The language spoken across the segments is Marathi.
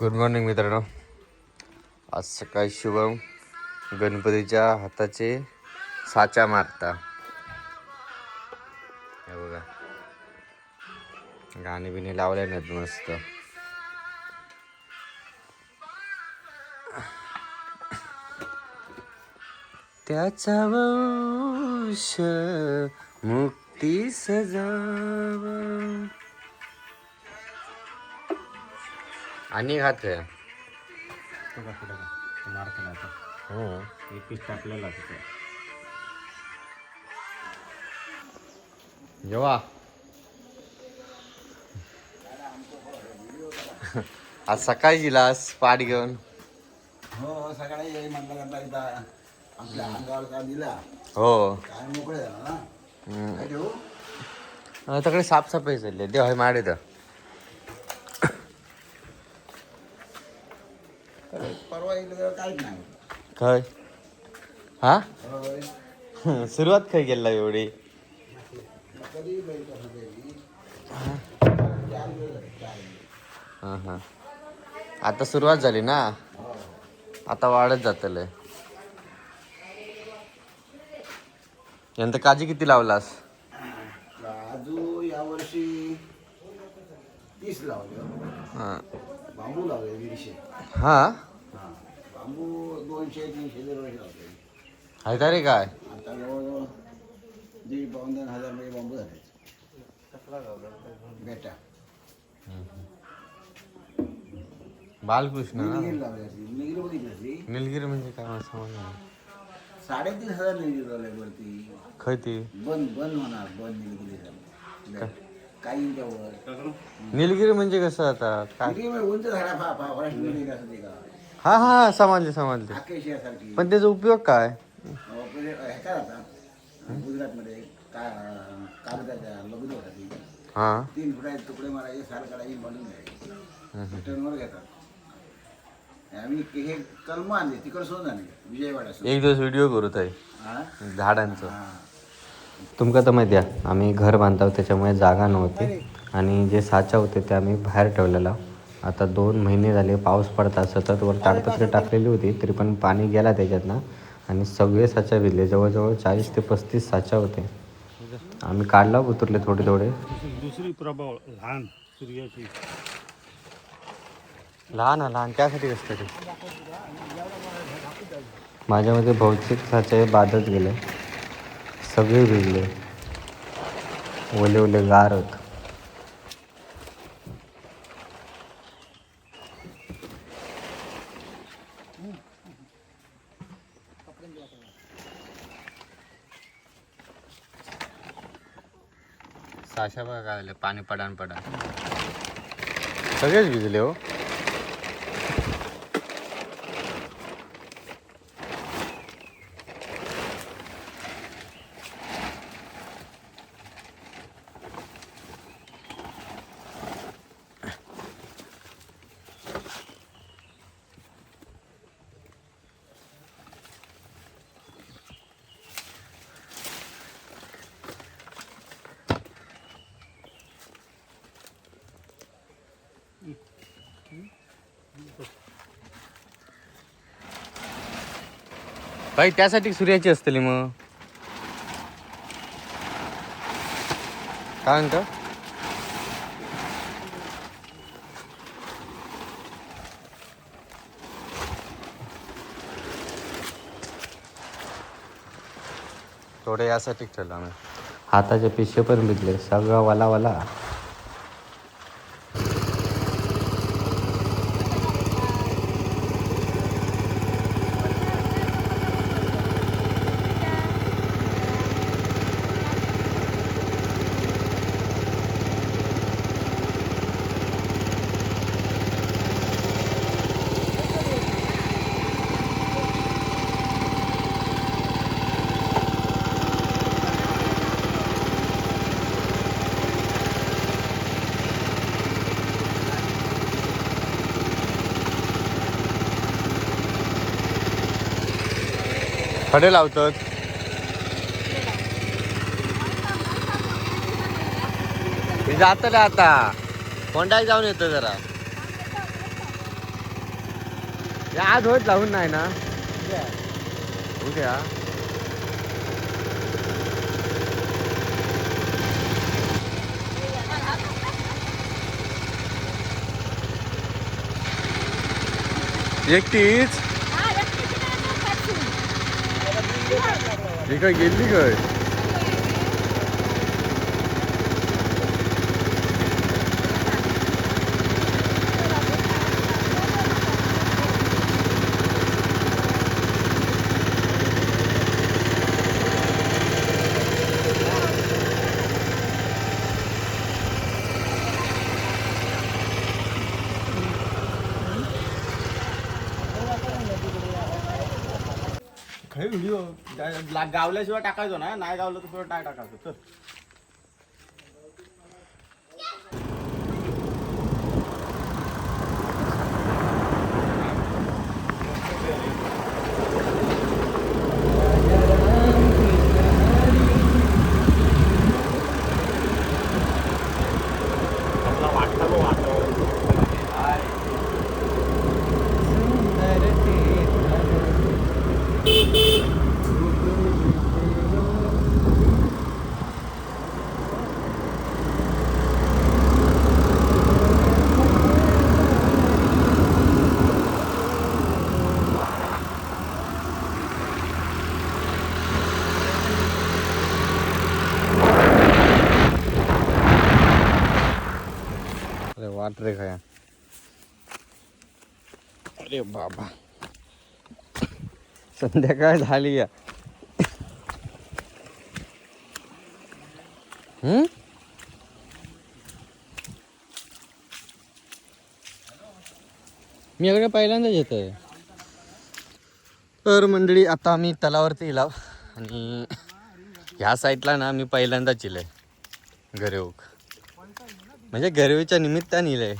गुड मॉर्निंग मित्रांनो. आज सकाळी शुभम गणपतीच्या हाताचे साचा मारता. हे बघा. गाणे बिणे लावले नाहीत मस्त. त्याचा वंश मुक्ती सजावा. आणि हात काय बघा पुढं का तो मारतो ना आता. हो. एक पीस टाकलेला तिथे. जेव्हा आज सकाळी गेलास पाठ घेऊन? हो सकाळी ये म्हटलं का एकदा आपल्या अंगावर का दिला. हो. काय मोकळे झाला ना? हम्म. काय ठेवू? तकडे साफसफाई चालली देव आहे माडे तर परवा इकडे तेव्हा काहीच नाही काय हा? सुरुवात काय केला एवढी. हा हा. आता सुरुवात झाली ना. आता वाढत जातले यंदा काजी किती लावलास? काजू यावर्षी तीस लावले. हा. बांबू लावले दीडशे. हा? बांबू दोनशे तीनशे दरवर्षी लावले आहे का रे काय? आता जवळजवळ दीड पाऊन दोन हजार बांबू झाले. बेटा. बालकृष्ण ना? निलगिरी लावली असली निलगिरी बघितली असली निलगिरी म्हणजे काय मला समजलं साडेतीन हजार निलगिरी लावले वरती. खय ती? बंद बंद होणार बंद निलगिरी काहींच्या वर निलगिरी म्हणजे कसं आता? काय? निलगिरी म्हणजे उंच झाडा फा फा फॉरेस्ट निलगिरी असते का हा हा हा समजले समजले. आकेशियासारखी पण त्याचा उपयोग काय? ह्याचा होता गुजरातमध्ये का कागदाच्या लगुदी होता ती. हा. तीन फुटाचे तुकडे मारायचे साल काढायची बनून घ्यायचे. टर्नवर घेतात. आम्ही हे कलम आणले तिकडे सोडून आणले विजयवाडा एक दिवस व्हिडिओ करू ताई. झाडांचं. तुमका तर माहिती आहे आम्ही घर बांधतो त्याच्यामुळे जागा नव्हती. आणि जे साचा होते ते आम्ही बाहेर ठेवलेला. आता दोन महिने झाले पाऊस पडता सतत वर ताडपत्री टाकलेली होती तरी पण पाणी गेला त्याच्यातनं. आणि सगळे साचा भिजले जवळजवळ चाळीस ते पस्तीस साचा होते. आम्ही काढला उतरले थोडे थोडे. दुसरी प्रभाव लहान सूर्याची. लहान लहान. त्यासाठी असतं ते. माझ्यामध्ये भौतिक साचे बादच गेले. सगळे भिजले. ओले ओले गार होत. साशा बघा काय पाणी पडान पडा सगळेच भिजले हो. बाई त्यासाठी सूर्याची असतली मग. काय म्हणतो? थोडे यासाठी ठेवलं आम्ही. हाताचे पिशे पण भिजले सगळं वाला वाला फडे लावतात. मी जातले आता. कोंडाक जाऊन येतो जरा. आज होत जाऊन नाही ना? उद्या एकटीच? ही काय गेली काय खरी व्हिडिओ गावल्याशिवाय टाकायचो ना नाही गावलं तर थोडं नाही टाकायचो. तर अरे वाट रे काय अरे बाबा. संध्याकाळ झाली या. हम्म मी अगदी पहिल्यांदाच येत आहे तर मंडळी आता आम्ही तलावरती इलाव आणि ह्या साईडला ना मी पहिल्यांदाच इलंय गरेऊक म्हणजे गरवीच्या निमित्ताने इलंय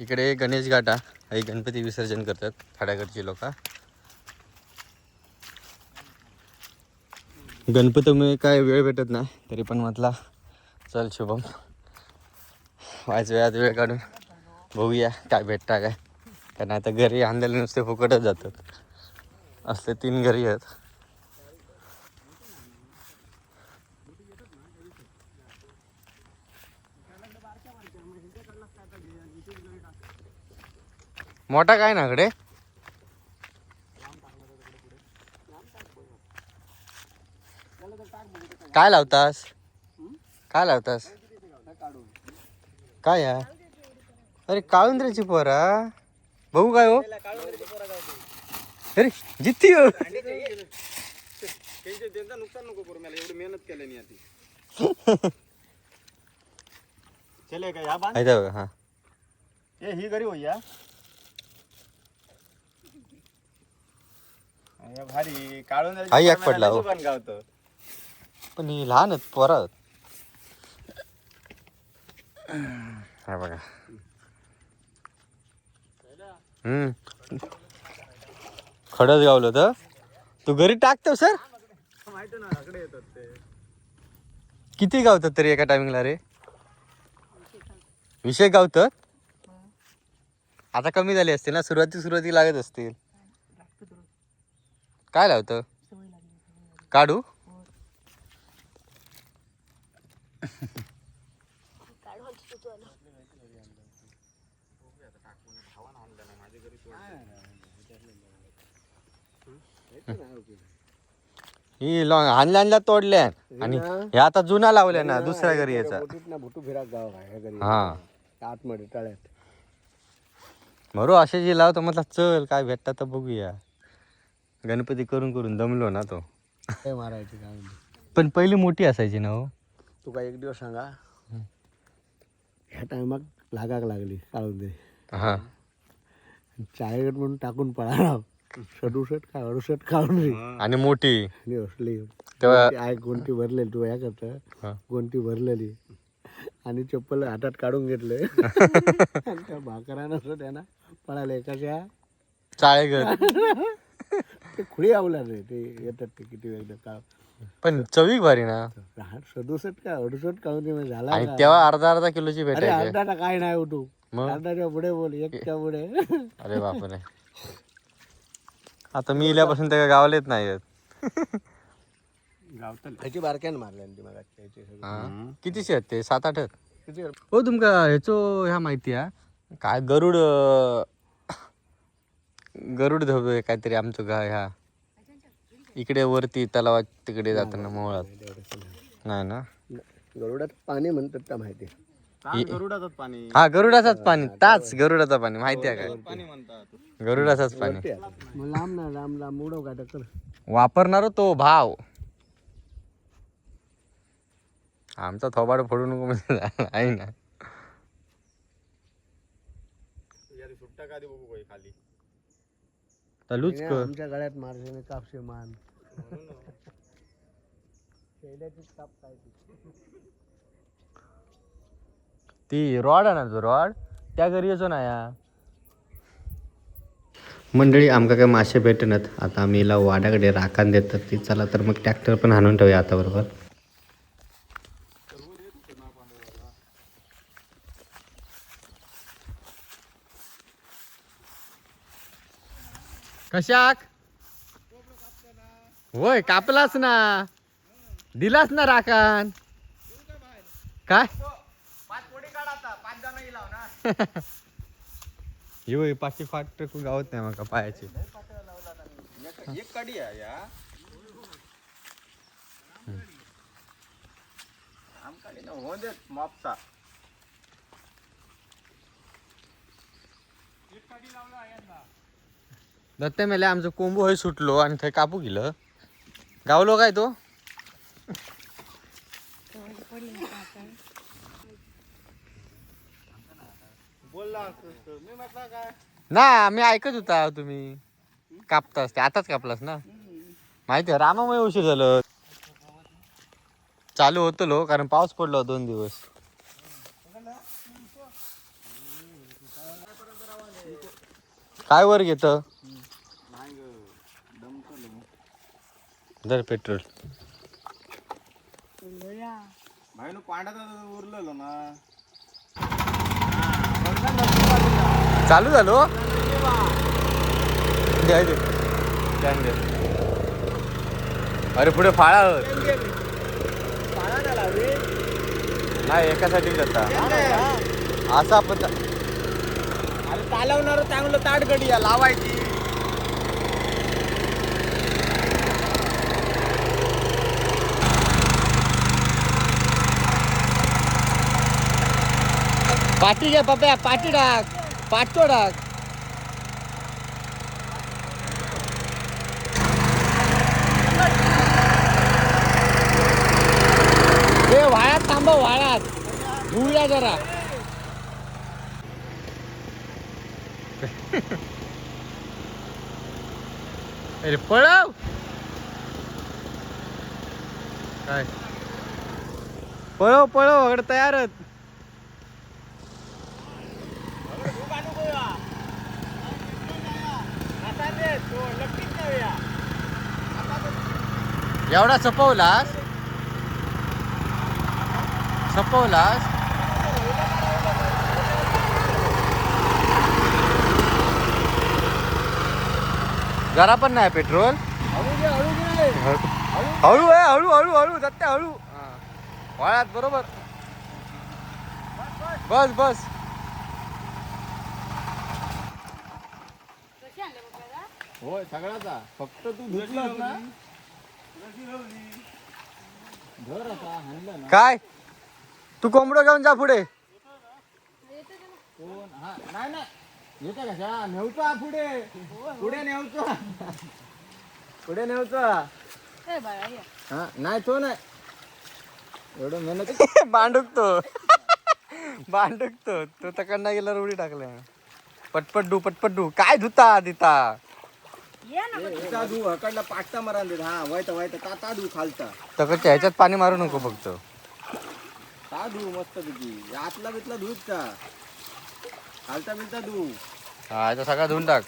इकडे गणेश घाटा. आई गणपती विसर्जन करतात थाड्याकडची लोक. गणपतीमुळे काय वेळ भेटत नाही तरी पण म्हटला चल शुभम वायच वेळात वेळ काढून बघूया काय भेटता काय. कारण आता घरी आणलेले नुसते फुकटच जातात. असले तीन घरी आहेत. मोठा काय ना कडे काय लावतास? काय लावतास? काय या अरे काळुंद्राची पोरा बघू काय हो? अरे जित्ती हो. नुकसान नको करू मला एवढी मेहनत केली नाही आधी चले का या बांध. हा. ए ही घरी होई या या भारी काढून हा, एक पडला, हो. गावतं. पण ही लहान आहेत पोरं. आहेत. हा बघा. हम्म. खडच गावलं तर. तू घरी टाकतो सर. माहिती ना इकडे येतात ते किती गावतात तरी एका टायमिंगला रे? विषय गावतात आता कमी झाले असतील ना सुरुवाती सुरुवाती लागत असतील. काय लावतं? काढू? ही लॉंग आणल्या आणल्या तोडल्या. आणि हे आता जुना लावल्या ना दुसऱ्या घरी याचा. ना भुटू गाव आहे ह्या घरी. हा. आतमध्ये तळ्यात बरो असे जे लावतो म्हटलं चल काय भेटतात तर बघूया. गणपती करून करून दमलो ना तो. काय मारायची काय पण पहिली मोठी असायची ना हो. तुका एक दिवस सांगा. ह्या टायमाक लागाक लागली काढून दे. हा. म्हणून टाकून पळा सदुसष्ट का अडुसष्ट काढून आणि मोठी. आणि असली तेव्हा आय गोंटी भरलेली तू या करता. गोंटी भरलेली. आणि चप्पल हातात काढून घेतले. आणि त्या भाकरानं असं त्यांना पळाले कशा चाळे घर ते खुळी आवला रे ते येतात ते किती वेळ का पण चवीक भारी ना. सदुसष्ट का अडुसष्ट दे म्हणजे झाला आणि का? तेव्हा अर्धा अर्धा किलोची अरे भेटायची अर्धा काय नाही मग? अर्धाच्या पुढे बोल एकच्या पुढे. अरे बापरे. आता मी इल्यापासून त्या गावाला येत नाही आहेत बारक्यान मारल्या ती मग त्याची सगळी. हा. कितीशे आहेत ते? सात आठ आहेत? किती हो तुमका ह्याचो ह्या माहिती आहे. काय गरुड अं, गरुड धबधबे काहीतरी आमचं गा ह्या इकडे वरती तलावात तिकडे जाताना मोहळात नाही ना? गरुडात पाणी म्हणतात का माहिती? गरुडाचं पाणी? हा गरुडाचाच पाणी. ताच गरुडाचा पाणी माहिती आहे काय गरुडाचाच पाणी मग लांब ना लांब लांब उडव का टक्कर वापरणार तो भाव. आमचा थोबाड फोडू नको म्हणजे आहे ना? चालूच कर. आमच्या गळ्यात मारले कापशे मान ती. ती रॉड आहे ना तो रॉड? त्या घरी येतो ना या. मंडळी आमका काय मासे भेटणार आता आम्ही वाड्याकडे राखण देतात. ती चला तर मग ट्रॅक्टर पण हाणून ठेवूया आता बरोबर? कशाक? होय कापलाच ना. दिलाच ना राखण. काय? येऊ पाचशे फाट टकू गावत नाही मका पायाची? एक काढी आहे या. आमकाडी ना हो दे मापसा. दत्ते मेले आमचं कोंबू हय सुटलो आणि थंय कापू गेलं. गावलो काय तो? बोलला ना मी ऐकत होता तुम्ही. कापतास ते आताच कापलास ना? माहिती आहे रामामुळे उशीर झालं. चालू होतं लो कारण पाऊस पडला दोन दिवस. काय वर घेतं? दर पेट्रोल भाई नु पांढरा उरलेलो ना चालू झालो द्या दे द्यान दे. अरे पुढे फाळा नाही एकासाठी जाता असा आपण अरे चालवणार चांगलं ताट गडी या लावायची पाठी घे पप्या पाठी टाक पाठतो टाक वाळ्यात थांबव वाळ्यात. धुऊया जरा. अरे पळव. काय? पळव पळव तयारच. एवढा सपवलास? सपवलास? जरा पण नाही पेट्रोल? हळू आहे हळू हळू हळू दत्ते हळू. वाळ्यात बरोबर. बस बस. होय सगळ्याचा. फक्त तू धुतलास ना? काय? तू कोंबडं घेऊन जा पुढे. कोण? हा नाही नाही. येतं कशा? नेवतो हा पुढे. पुढे नेवतो पुढे नेवतो हा. नाही तो नाही. एवढं मेहनत बांडुकतो बांडुकतो तो तकडनं गेला उडी टाकल्या. पटपट डू पटपट डू काय धुता दिता? धू हकडला पाटता मरान देत हा वायता वायता ता ता धू खालता. तकडच्या ह्याच्यात पाणी मारू नको फक्त. ता धू मस्त तुझी आतला बितला धूच का? खालता बिलता धू. हा ह्याचा सगळा धुवून टाक.